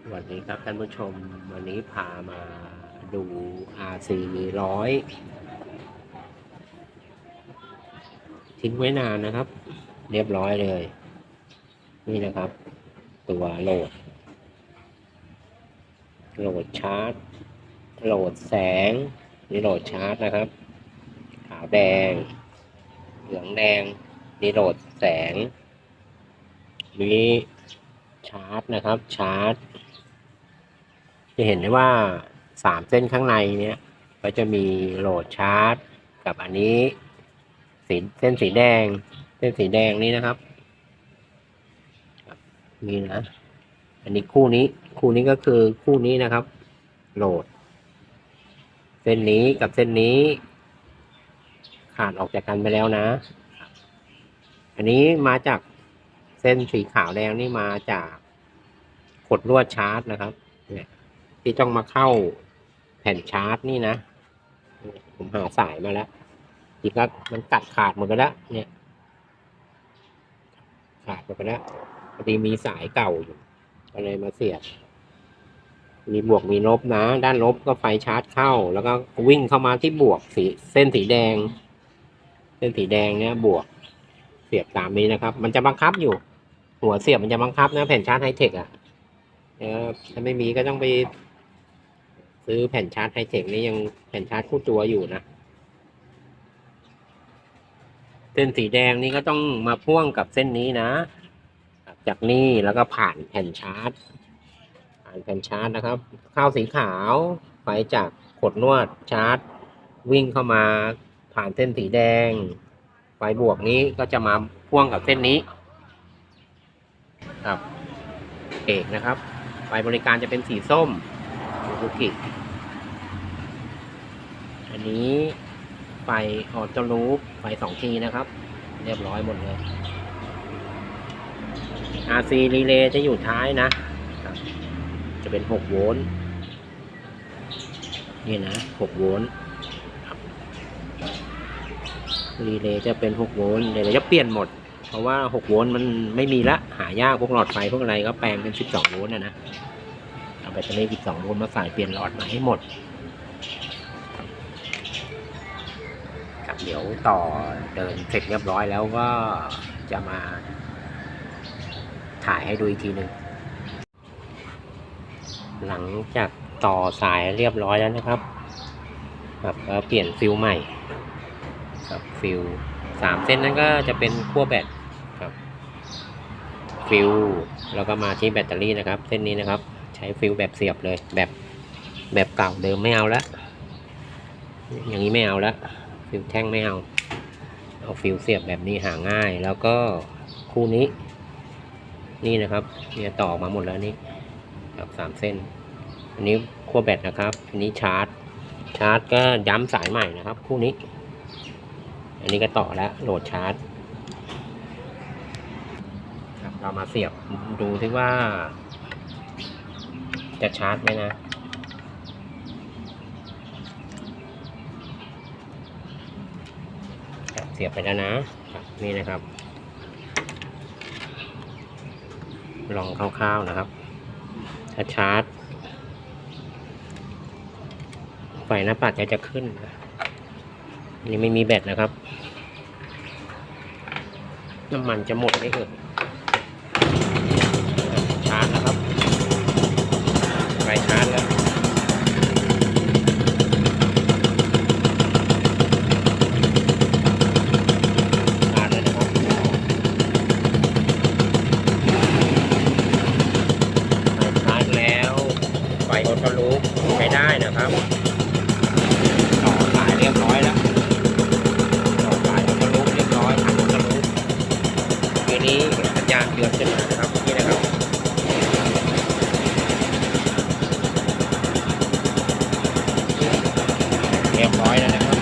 สวัสดีครับท่านผู้ชมวันนี้พามาดู RC ร้อยทิ้งไว้นานนะครับ เรียบร้อยเลย นี่นะครับ ตัวโหลด โหลดชาร์จ โหลดแสง นี่โหลดชาร์จนะครับ ขาวแดง เหลืองแดง นี่โหลดแสง นี่ชาร์จนะครับ ชาร์จ จะเห็นได้ว่าสามเส้นข้างในเนี้ยก็จะมีโหลดชาร์จ กับอันนี้สีเส้นสีแดง เส้นสีแดงนี้นะครับนี่นะ อันนี้คู่นี้ คู่นี้ก็คือคู่นี้นะครับ โหลด เส้นนี้กับเส้นนี้ ขาดออกจากกันไปแล้วนะ อันนี้มาจากเส้นสีขาวแดงนี่มาจากขดลวดชาร์จนะครับ ที่ต้องมาเข้าแผ่นชาร์จนี่นะ ผมหาสายมาแล้วทีก็มันกัดขาดหมดไปแล้ว เนี่ย ขาดหมดไปแล้วพอดีมีสายเก่าอยู่ก็เลยมาเสียบมีบวกมีลบนะ ด้านลบก็ไฟชาร์จเข้า แล้วก็วิ่งเข้ามาที่บวกสีเส้นสีแดง เส้นสีแดงเนี่ยบวกเสียบตามนี้นะครับ มันจะบังคับอยู่ หัวเสียบมันจะบังคับนะแผ่นชาร์จไฮเทคอะถ้าไม่มีก็ต้องไป ซื้อแผ่นชาร์จไฮเทคนี่ยังแผ่นชาร์จคู่ตัวอยู่นะเส้นสีแดงนี่ก็ต้องมาพ่วงกับเส้นนี้นะ จากนี่แล้วก็ผ่านแผ่นชาร์จ ผ่านแผ่นชาร์จนะครับ ข้าวสีขาวไฟจากขดนวดชาร์จ วิ่งเข้ามาผ่านเส้นสีแดง ไฟบวกนี้ก็จะมาพ่วงกับเส้นนี้ ครับเอกนะครับ ไฟบริการจะเป็นสีส้ม ซูกิอันนี้ไฟออโตลูปไฟสองทีนะครับ เรียบร้อยหมดเลย RC รีเลย์จะอยู่ท้ายนะ จะเป็นหกโวลต์นี่นะหกโวลต์รีเลย์จะเป็นหกโวลต์เดี๋ยวจะเปลี่ยนหมด เพราะว่าหกโวลต์มันไม่มีละ หายากพวกหลอดไฟพวกอะไรก็แปลงเป็นสิบสองโวลต์นะนะ แบตเตอรี่สิบสองโวลต์มาใส่เปลี่ยนหลอดมาให้หมดครับเดี๋ยวต่อเดินเสร็จเรียบร้อยแล้วก็จะมาถ่ายให้ดูอีกทีหนึ่งหลังจากต่อสายเรียบร้อยแล้วนะครับครับก็เปลี่ยนฟิลใหม่ครับฟิลสามเส้นนั้นก็จะเป็นขั้วแบตครับฟิลแล้วก็มาที่แบตเตอรี่นะครับ เส้นนี้นะครับ ช้ฟิลแบบเสียบเลยแบบแบบเก่าเดิมไม่เอาละอย่างนี้ไม่เอาละฟิลแท่งไม่เอา เอาฟิลเสียบแบบนี้หาง่าย แล้วก็คู่นี้ นี่นะครับเนี่ยต่อมาหมดแล้วนี่ครับสามเส้น อันนี้ขั้วแบตนะครับอันนี้ชาร์จ ชาร์จก็ย้ำสายใหม่นะครับ คู่นี้ อันนี้ก็ต่อแล้วโหลดชาร์จครับเรามาเสียบดูที่ว่า จะชาร์จไหมนะ เสียบไปแล้วนะนี่นะครับ ลองคร่าวๆนะครับ ถ้าชาร์จ ไฟหน้าปัดจะจะขึ้นนะอันนี้ไม่มีแบตนะครับ น้ำมันจะหมดไม่เกิดชาร์จนะครับ ไฟชาร์จแล้ว ชาร์จแล้วนะครับ ไฟชาร์จแล้วไฟออโต้ลูปใช้ได้นะครับ ต่อสายเรียบร้อยแล้ว ต่อสายออโต้ลูปเรียบร้อยทางออโต้ลูปที นี้สัญญาณเตือนขึ้นมานะครับนี่นะครับเรียบร้อยแล้วนะครับ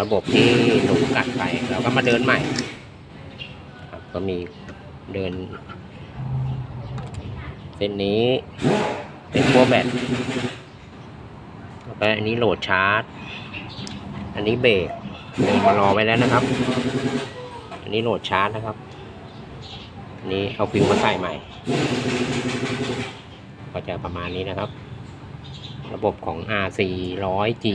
ระบบที่หนูกัดไปเราก็มาเดินใหม่ครับก็มีเดินเส้นนี้เป็นขั้วแบตแล้วก็อันนี้โหลดชาร์จ อันนี้เบรก เดินมารอไว้แล้วนะครับ อันนี้โหลดชาร์จนะครับนี่เอาฟิวมาใส่ใหม่ ก็จะประมาณนี้นะครับ ระบบของ R 4 0 0 G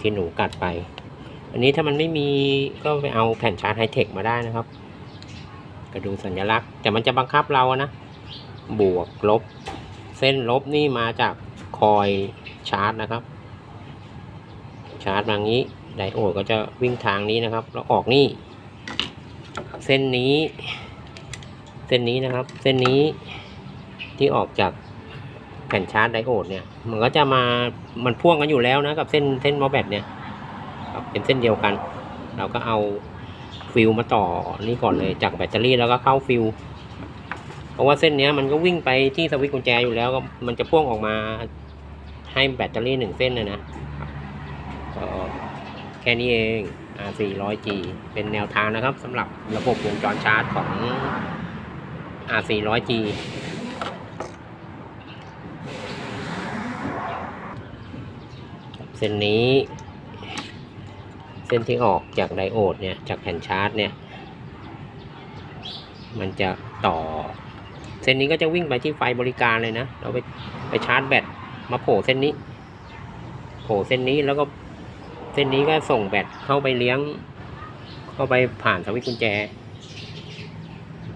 ที่หนูกัดไป อันนี้ถ้ามันไม่มีก็ไปเอาแผ่นชาร์จไฮเทคมาได้นะครับ ก็ดูสัญลักษณ์ แต่มันจะบังคับเรานะ บวกลบ เส้นลบนี่มาจากคอยชาร์จนะครับ ชาร์จมางี้ ไดโอดก็จะวิ่งทางนี้นะครับ แล้วออกนี่ เส้นนี้ เส้นนี้นะครับ เส้นนี้ที่ออกจากแผ่นชาร์จไดโอดเนี่ย มันก็จะมา มันพ่วงกันอยู่แล้วนะกับเส้นเส้นมอแบตเนี่ยเป็นเส้นเดียวกัน เราก็เอาฟิลมาต่อนี่ก่อนเลยจากแบตเตอรี่แล้วก็เข้าฟิลเพราะว่าเส้นนี้มันก็วิ่งไปที่สวิตช์กุญแจอยู่แล้วก็มันจะพ่วงออกมาให้แบตเตอรี่หนึ่งเส้นนะนะ ก็แค่นี้เอง R 4 0 0 G เป็นแนวทางนะครับสำหรับระบบวงจรชาร์จของ R 4 0 0 G เส้นนี้ เส้นที่ออกจากไดโอดเนี่ย จากแผ่นชาร์จเนี่ย มันจะต่อ เส้นนี้ก็จะวิ่งไปที่ไฟบริการเลยนะ เราไปไปชาร์จแบตมาโผล่เส้นนี้ โผล่เส้นนี้แล้วก็ ส้นนี้ก็ส่งแบตเข้าไปเลี้ยง เข้าไปผ่านสวิตช์กุญแจ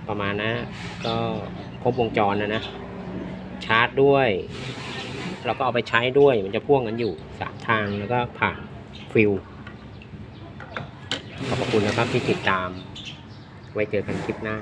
ประมาณนะ ก็ครบวงจรนะนะ ชาร์จด้วยแล้วก็เอาไปใช้ด้วยมันจะพ่วงกันอยู่สามทางแล้วก็ผ่านฟิลขอบคุณนะครับที่ติดตาม ไว้เจอกันคลิปหน้า